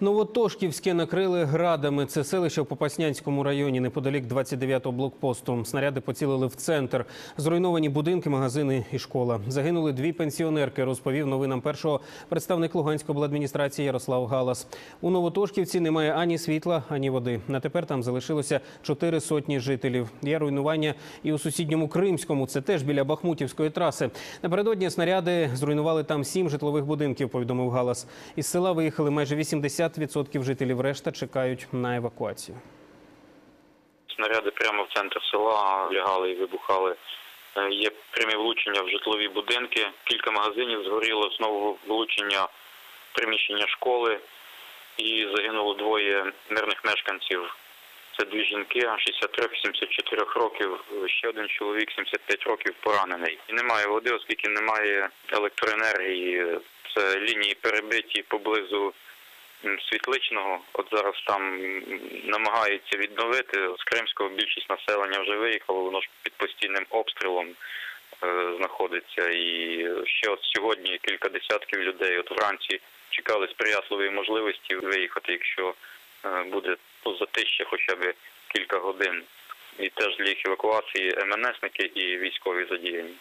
Новотошківське накрили градами. Це селище в Попаснянському районі неподалік 29-го блокпосту. Снаряди поцілили в центр. Зруйновані будинки, магазини і школа. Загинули дві пенсіонерки, розповів новинам першого представник Луганської обладміністрації Ярослав Галас. У Новотошківці немає ані світла, ані води. На тепер там залишилося чотири сотні жителів. Є руйнування і у сусідньому Кримському. Це теж біля Бахмутівської траси. Напередодні снаряди зруйнували там сім житлових будинків, повідомив Галас. Із села виїхали майже 80% жителів. Решта чекають на евакуацію. Снаряди прямо в центр села лягали і вибухали. Е, Є прямі влучення в житлові будинки. Кілька магазинів згоріло, знову влучення приміщення школи. І загинуло двоє мирних мешканців. Це дві жінки 63-74 років, ще один чоловік 75 років поранений. І немає води, оскільки немає електроенергії. Це лінії перебиті поблизу Світличного. От зараз там намагаються відновити. З Кримського більшість населення вже виїхало, воно ж під постійним обстрілом е, знаходиться. І ще от сьогодні кілька десятків людей от вранці чекали сприятливої можливості виїхати, якщо е, буде ну, затища хоча б кілька годин. І теж для їх евакуації МНСники і військові задіяні.